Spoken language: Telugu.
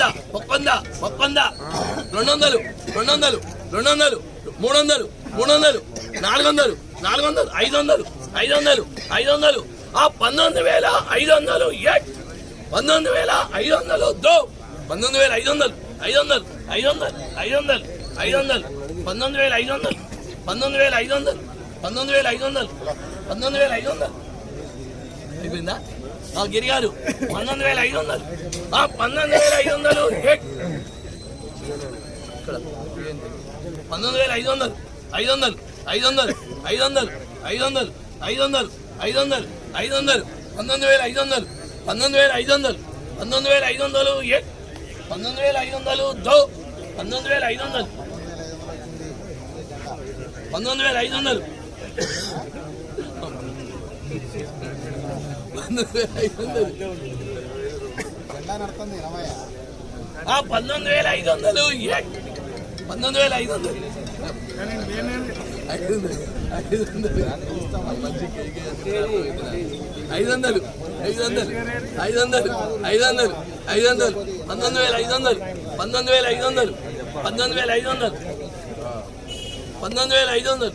వంద ఒక వంద ఒక వంద రెండు వందలు రెండు వందలు రెండు వందలు మూడు వందలు మూడు వందలు నాలుగు వందలు నాలుగు వందలు ఐదు వందలు ఐదు వందలు ఐదు వందలు ఆ పంతొమ్మిది వేల ఐదు వందలు ఎట్ పంతొమ్మిది వేల ఐదు వందలు దో. పంతొమ్మిది వేల ఐదు వందలు ఐదు వందలు ఐదు వందలు ఐదు వందలు ఐదు వందలు పంతొమ్మిది వేల ఐదు వందలు పంతొమ్మిది వేల ఐదు వందలు పంతొమ్మిది వేల ఐదు వందలు పంతొమ్మిది వేల ఐదు వందలు అయిపోయిందా? ఆ గిరిగారు పంతొమ్మిది వేల ఐదు వందలు ఆ పంతొమ్మిది వేల ఐదు వందలు పంతొమ్మిది వేల ఐదు వందలు ఐదు వందలు ఐదు వందలు ఐదు వందలు ఐదు వందలు ఐదు వందలు ఐదు వందలు ఐదు వందలు పంతొమ్మిది వేల ఐదు వందలు పంతొమ్మిది వేల ఐదు వందలు పంతొమ్మిది వేల ఐదు వందలు ఏ పంతొమ్మిది వేల ఐదు వందలు దో పంతొమ్మిది వేల ఐదు వందలు పంతొమ్మిది వేల ఐదు వందలు పంతొమ్మిది వేల ఐదు వందలు. పంతొమ్మిది వేల ఐదు వందలు ఐదు వందలు. ఐదు వందలు ఐదు వందలు. ఐదు వందలు ఐదు వందలు పంతొమ్మిది వేల ఐదు వందలు పంతొమ్మిది వేల ఐదు వందలు పంతొమ్మిది వేల ఐదు వందలు. పంతొమ్మిది వేల ఐదు వందలు.